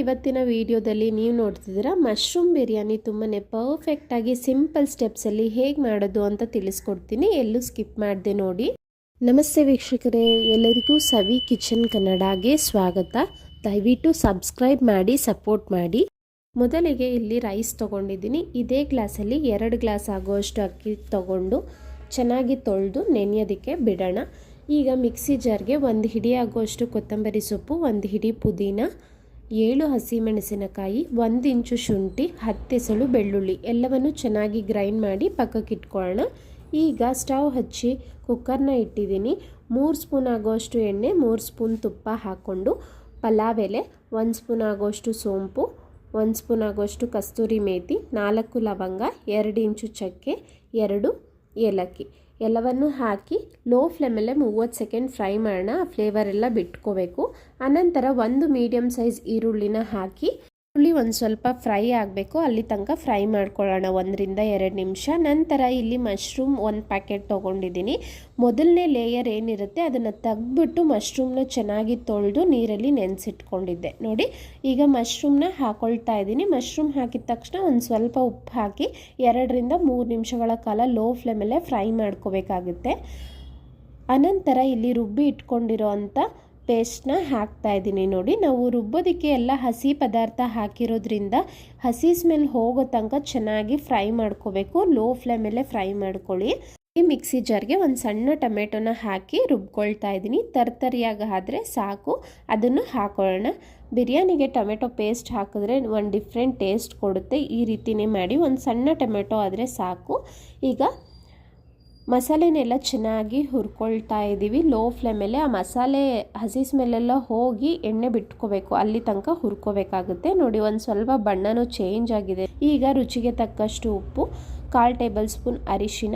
ಇವತ್ತಿನ ವಿಡಿಯೋದಲ್ಲಿ ನೀವು ನೋಡ್ತಿದ್ದೀರಾ ಮಶ್ರೂಮ್ ಬಿರಿಯಾನಿ ತುಂಬಾ ಪರ್ಫೆಕ್ಟಾಗಿ ಸಿಂಪಲ್ ಸ್ಟೆಪ್ಸಲ್ಲಿ ಹೇಗೆ ಮಾಡೋದು ಅಂತ ತಿಳಿಸ್ಕೊಡ್ತೀನಿ. ಎಲ್ಲೂ ಸ್ಕಿಪ್ ಮಾಡಿದೆ ನೋಡಿ. ನಮಸ್ತೆ ವೀಕ್ಷಕರೇ, ಎಲ್ಲರಿಗೂ ಸವಿ ಕಿಚನ್ ಕನ್ನಡಗೆ ಸ್ವಾಗತ. ದಯವಿಟ್ಟು ಸಬ್ಸ್ಕ್ರೈಬ್ ಮಾಡಿ ಸಪೋರ್ಟ್ ಮಾಡಿ. ಮೊದಲಿಗೆ ಇಲ್ಲಿ ರೈಸ್ ತೊಗೊಂಡಿದ್ದೀನಿ. ಇದೇ ಗ್ಲಾಸಲ್ಲಿ ಎರಡು ಗ್ಲಾಸ್ ಆಗುವಷ್ಟು ಅಕ್ಕಿ ತೊಗೊಂಡು ಚೆನ್ನಾಗಿ ತೊಳೆದು ನೆನೆಯೋದಕ್ಕೆ ಬಿಡೋಣ. ಈಗ ಮಿಕ್ಸಿ ಜಾರ್ಗೆ ಒಂದು ಹಿಡಿ ಆಗುವಷ್ಟು ಕೊತ್ತಂಬರಿ ಸೊಪ್ಪು, ಒಂದು ಹಿಡಿ ಪುದೀನ ಏಳು ಹಸಿಮೆಣಸಿನಕಾಯಿ, ಒಂದು ಇಂಚು ಶುಂಠಿ ಹತ್ತೆಸಳು ಬೆಳ್ಳುಳ್ಳಿ. ಎಲ್ಲವನ್ನು ಚೆನ್ನಾಗಿ ಗ್ರೈಂಡ್ ಮಾಡಿ ಪಕ್ಕಕ್ಕೆ ಇಟ್ಕೊಳ್ಳೋಣ. ಈಗ ಸ್ಟವ್ ಹಚ್ಚಿ ಕುಕ್ಕರ್ನ ಇಟ್ಟಿದ್ದೀನಿ. ಮೂರು ಸ್ಪೂನ್ ಆಗೋಷ್ಟು ಎಣ್ಣೆ, ಮೂರು ಸ್ಪೂನ್ ತುಪ್ಪ ಹಾಕ್ಕೊಂಡು ಪಲಾವ್ ಎಲೆ, ಒಂದು ಸ್ಪೂನ್ ಆಗೋಷ್ಟು ಸೋಂಪು, ಒಂದು ಸ್ಪೂನ್ ಆಗೋಷ್ಟು ಕಸ್ತೂರಿ ಮೇತಿ, ನಾಲ್ಕು ಲವಂಗ, ಎರಡು ಇಂಚು ಚಕ್ಕೆ, ಎರಡು ಏಲಕ್ಕಿ. ಎಲ್ಲವನ್ನು ಹಾಕಿ ಲೋ ಫ್ಲೇಮಲ್ಲೇ ಮೂವತ್ತು ಸೆಕೆಂಡ್ ಫ್ರೈ ಮಾಡೋಣ. ಫ್ಲೇವರ್ ಎಲ್ಲ ಬಿಟ್ಕೋಬೇಕು. ಅನಂತರ ಒಂದು ಮೀಡಿಯಮ್ ಸೈಜ್ ಈರುಳ್ಳಿನ ಹಾಕಿ ಈರುಳ್ಳಿ ಒಂದು ಸ್ವಲ್ಪ ಫ್ರೈ ಆಗಬೇಕು. ಅಲ್ಲಿ ತನಕ ಫ್ರೈ ಮಾಡ್ಕೊಳ್ಳೋಣ, ಒಂದರಿಂದ ಎರಡು ನಿಮಿಷ. ನಂತರ ಇಲ್ಲಿ ಮಶ್ರೂಮ್ ಒಂದು ಪ್ಯಾಕೆಟ್ ತೊಗೊಂಡಿದ್ದೀನಿ. ಮೊದಲನೇ ಲೇಯರ್ ಏನಿರುತ್ತೆ, ಅದನ್ನು ತೆಗ್ದುಬಿಟ್ಟು ಮಶ್ರೂಮ್ನ ಚೆನ್ನಾಗಿ ತೊಳೆದು ನೀರಲ್ಲಿ ನೆನೆಸಿಟ್ಕೊಂಡಿದ್ದೆ. ನೋಡಿ, ಈಗ ಮಶ್ರೂಮ್ನ ಹಾಕೊಳ್ತಾ ಇದ್ದೀನಿ. ಮಶ್ರೂಮ್ ಹಾಕಿದ ತಕ್ಷಣ ಒಂದು ಸ್ವಲ್ಪ ಉಪ್ಪು ಹಾಕಿ, ಎರಡರಿಂದ ಮೂರು ನಿಮಿಷಗಳ ಕಾಲ ಲೋ ಫ್ಲೇಮಲ್ಲೇ ಫ್ರೈ ಮಾಡ್ಕೋಬೇಕಾಗುತ್ತೆ. ಅನಂತರ ಇಲ್ಲಿ ರುಬ್ಬಿ ಇಟ್ಕೊಂಡಿರೋ ಪೇಸ್ಟ್ನ ಹಾಕ್ತಾ ಇದ್ದೀನಿ. ನೋಡಿ, ನಾವು ರುಬ್ಬೋದಕ್ಕೆ ಎಲ್ಲ ಹಸಿ ಪದಾರ್ಥ ಹಾಕಿರೋದ್ರಿಂದ ಹಸಿ ಸ್ಮೆಲ್ ಹೋಗೋ ತನಕ ಚೆನ್ನಾಗಿ ಫ್ರೈ ಮಾಡ್ಕೋಬೇಕು. ಲೋ ಫ್ಲೇಮಲ್ಲೇ ಫ್ರೈ ಮಾಡ್ಕೊಳ್ಳಿ. ಈ ಮಿಕ್ಸಿ ಜಾರ್ಗೆ ಒಂದು ಸಣ್ಣ ಟೊಮೆಟೊನ ಹಾಕಿ ರುಬ್ಕೊಳ್ತಾ ಇದ್ದೀನಿ. ತರ್ತರಿಯಾಗಿ ಆದರೆ ಸಾಕು. ಅದನ್ನು ಹಾಕೊಳ್ಳೋಣ. ಬಿರಿಯಾನಿಗೆ ಟೊಮೆಟೊ ಪೇಸ್ಟ್ ಹಾಕಿದ್ರೆ ಒಂದು ಡಿಫ್ರೆಂಟ್ ಟೇಸ್ಟ್ ಕೊಡುತ್ತೆ. ಈ ರೀತಿನೇ ಮಾಡಿ ಒಂದು ಸಣ್ಣ ಟೊಮೆಟೊ ಆದರೆ ಸಾಕು. ಈಗ ಮಸಾಲೆನೆಲ್ಲ ಚೆನ್ನಾಗಿ ಹುರ್ಕೊಳ್ತಾ ಇದ್ದೀವಿ. ಲೋ ಫ್ಲೇಮಲ್ಲೇ ಆ ಮಸಾಲೆ ಹಸಿ ಸ್ಮೆಲ್ಲೆಲ್ಲ ಹೋಗಿ ಎಣ್ಣೆ ಬಿಟ್ಕೋಬೇಕು. ಅಲ್ಲಿ ತನಕ ಹುರ್ಕೋಬೇಕಾಗುತ್ತೆ. ನೋಡಿ, ಒಂದು ಸ್ವಲ್ಪ ಬಣ್ಣನೂ ಚೇಂಜ್ ಆಗಿದೆ. ಈಗ ರುಚಿಗೆ ತಕ್ಕಷ್ಟು ಉಪ್ಪು, ಕಾಲು ಟೇಬಲ್ ಸ್ಪೂನ್ ಅರಿಶಿನ,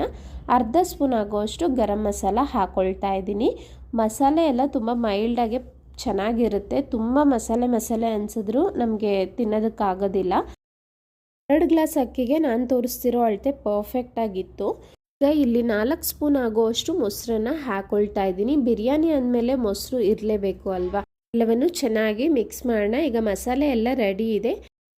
ಅರ್ಧ ಸ್ಪೂನ್ ಆಗೋಷ್ಟು ಗರಂ ಮಸಾಲ ಹಾಕ್ಕೊಳ್ತಾ ಇದ್ದೀನಿ. ಮಸಾಲೆ ಎಲ್ಲ ತುಂಬ ಮೈಲ್ಡಾಗಿ ಚೆನ್ನಾಗಿರುತ್ತೆ. ತುಂಬ ಮಸಾಲೆ ಮಸಾಲೆ ಅನಿಸಿದ್ರು ನಮಗೆ ತಿನ್ನೋದಕ್ಕಾಗೋದಿಲ್ಲ. ಎರಡು ಗ್ಲಾಸ್ ಅಕ್ಕಿಗೆ ನಾನು ತೋರಿಸ್ತಿರೋ ಅಳತೆ ಪರ್ಫೆಕ್ಟಾಗಿತ್ತು ಈಗ ಇಲ್ಲಿ ನಾಲ್ಕು ಸ್ಪೂನ್ ಆಗುವಷ್ಟು ಮೊಸರನ್ನ ಹಾಕೊಳ್ತಾ ಇದ್ದೀನಿ. ಬಿರಿಯಾನಿ ಅಂದಮೇಲೆ ಮೊಸರು ಇರಲೇಬೇಕು ಅಲ್ವಾ? ಎಲ್ಲವನ್ನು ಚೆನ್ನಾಗಿ ಮಿಕ್ಸ್ ಮಾಡೋಣ. ಈಗ ಮಸಾಲೆ ಎಲ್ಲ ರೆಡಿ ಇದೆ.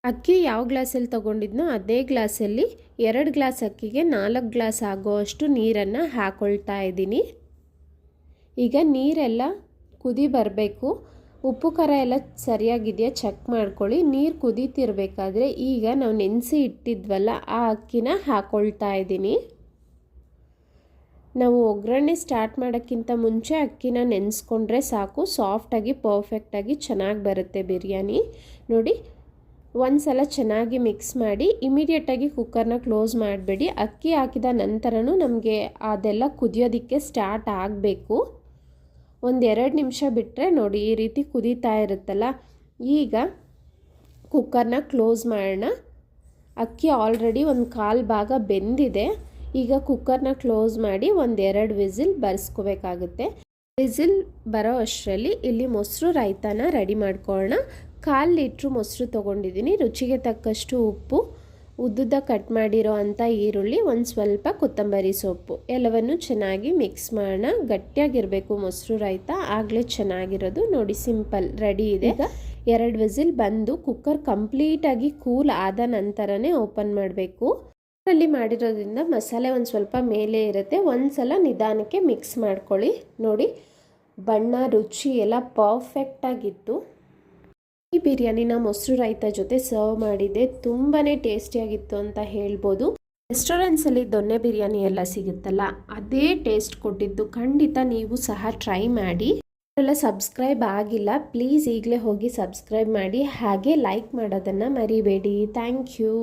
ಅಕ್ಕಿ ಯಾವ ಗ್ಲಾಸಲ್ಲಿ ತೊಗೊಂಡಿದ್ನೋ ಅದೇ ಗ್ಲಾಸಲ್ಲಿ ಎರಡು ಗ್ಲಾಸ್ ಅಕ್ಕಿಗೆ ನಾಲ್ಕು ಗ್ಲಾಸ್ ಆಗುವಷ್ಟು ನೀರನ್ನು ಹಾಕೊಳ್ತಾ ಇದ್ದೀನಿ. ಈಗ ನೀರೆಲ್ಲ ಕುದಿ ಬರಬೇಕು. ಉಪ್ಪು, ಖಾರ ಎಲ್ಲ ಸರಿಯಾಗಿದೆಯಾ ಚೆಕ್ ಮಾಡ್ಕೊಳ್ಳಿ. ನೀರು ಕುದೀತಿರ್ಬೇಕಾದ್ರೆ ಈಗ ನಾವು ನೆನೆಸಿ ಇಟ್ಟಿದ್ವಲ್ಲ, ಆ ಅಕ್ಕಿನ ಹಾಕೊಳ್ತಾ ಇದ್ದೀನಿ. ನಾವು ಒಗ್ಗರಣೆ ಸ್ಟಾರ್ಟ್ ಮಾಡೋಕ್ಕಿಂತ ಮುಂಚೆ ಅಕ್ಕಿನ ನೆನೆಸ್ಕೊಂಡ್ರೆ ಸಾಕು. ಸಾಫ್ಟಾಗಿ ಪರ್ಫೆಕ್ಟಾಗಿ ಚೆನ್ನಾಗಿ ಬರುತ್ತೆ ಬಿರಿಯಾನಿ. ನೋಡಿ ಒಂದು ಸಲ ಚೆನ್ನಾಗಿ ಮಿಕ್ಸ್ ಮಾಡಿ ಇಮಿಡಿಯೇಟಾಗಿ ಕುಕ್ಕರ್ನ ಕ್ಲೋಸ್ ಮಾಡಬೇಡಿ. ಅಕ್ಕಿ ಹಾಕಿದ ನಂತರನೂ ನಮಗೆ ಅದೆಲ್ಲ ಕುದಿಯೋದಕ್ಕೆ ಸ್ಟಾರ್ಟ್ ಆಗಬೇಕು. ಒಂದೆರಡು ನಿಮಿಷ ಬಿಟ್ಟರೆ ನೋಡಿ, ಈ ರೀತಿ ಕುದೀತಾ ಇರುತ್ತಲ್ಲ. ಈಗ ಕುಕ್ಕರ್ನ ಕ್ಲೋಸ್ ಮಾಡೋಣ. ಅಕ್ಕಿ ಆಲ್ರೆಡಿ ಒಂದು ಕಾಲು ಭಾಗ ಬೆಂದಿದೆ. ಈಗ ಕುಕ್ಕರ್ನ ಕ್ಲೋಸ್ ಮಾಡಿ ಒಂದೆರಡು ವಿಸಿಲ್ ಬರೆಸ್ಕೋಬೇಕಾಗುತ್ತೆ. ವಿಸಿಲ್ ಬರೋ ಅಷ್ಟರಲ್ಲಿ ಇಲ್ಲಿ ಮೊಸರು ರೈತಾನ ರೆಡಿ ಮಾಡ್ಕೊಳ್ಳೋಣ ಕಾಲು ಲೀಟ್ರು ಮೊಸರು ತೊಗೊಂಡಿದ್ದೀನಿ. ರುಚಿಗೆ ತಕ್ಕಷ್ಟು ಉಪ್ಪು ಉದ್ದುದ್ದ ಕಟ್ ಮಾಡಿರೋ ಅಂಥ ಈರುಳ್ಳಿ ಒಂದು ಸ್ವಲ್ಪ ಕೊತ್ತಂಬರಿ ಸೊಪ್ಪು. ಎಲ್ಲವನ್ನು ಚೆನ್ನಾಗಿ ಮಿಕ್ಸ್ ಮಾಡೋಣ. ಗಟ್ಟಿಯಾಗಿರಬೇಕು ಮೊಸರು ರೈತ. ಆಗಲೇ ಚೆನ್ನಾಗಿರೋದು. ನೋಡಿ ಸಿಂಪಲ್ ರೆಡಿ ಇದೆ. ಈಗ? ಎರಡು ವಿಸಿಲ್ ಬಂದು ಕುಕ್ಕರ್ ಕಂಪ್ಲೀಟಾಗಿ ಕೂಲ್ ಆದ ನಂತರನೇ ಓಪನ್ ಮಾಡಬೇಕು. ಅಲ್ಲಿ ಮಾಡಿರೋದ್ರಿಂದ ಮಸಾಲೆ ಒಂದು ಸ್ವಲ್ಪ ಮೇಲೆ ಇರುತ್ತೆ. ಒಂದು ಸಲ ನಿಧಾನಕ್ಕೆ ಮಿಕ್ಸ್ ಮಾಡ್ಕೊಳ್ಳಿ. ನೋಡಿ, ಬಣ್ಣ, ರುಚಿ ಎಲ್ಲ ಪರ್ಫೆಕ್ಟಾಗಿತ್ತು ಈ ಬಿರಿಯಾನಿನ ಮೊಸರು ರೈತ ಜೊತೆ ಸರ್ವ್ ಮಾಡಿದ್ದೆ. ತುಂಬಾ ಟೇಸ್ಟಿಯಾಗಿತ್ತು ಅಂತ ಹೇಳ್ಬೋದು. ರೆಸ್ಟೋರೆಂಟ್ಸಲ್ಲಿ ದೊನ್ನೆ ಬಿರಿಯಾನಿ ಎಲ್ಲ ಸಿಗುತ್ತಲ್ಲ, ಅದೇ ಟೇಸ್ಟ್ ಕೊಟ್ಟಿದ್ದು ಖಂಡಿತ ನೀವು ಸಹ ಟ್ರೈ ಮಾಡಿ. ಎಲ್ಲ ಸಬ್ಸ್ಕ್ರೈಬ್ ಆಗಿಲ್ಲ ಪ್ಲೀಸ್ ಈಗಲೇ ಹೋಗಿ ಸಬ್ಸ್ಕ್ರೈಬ್ ಮಾಡಿ. ಹಾಗೆ ಲೈಕ್ ಮಾಡೋದನ್ನು ಮರಿಬೇಡಿ. Thank you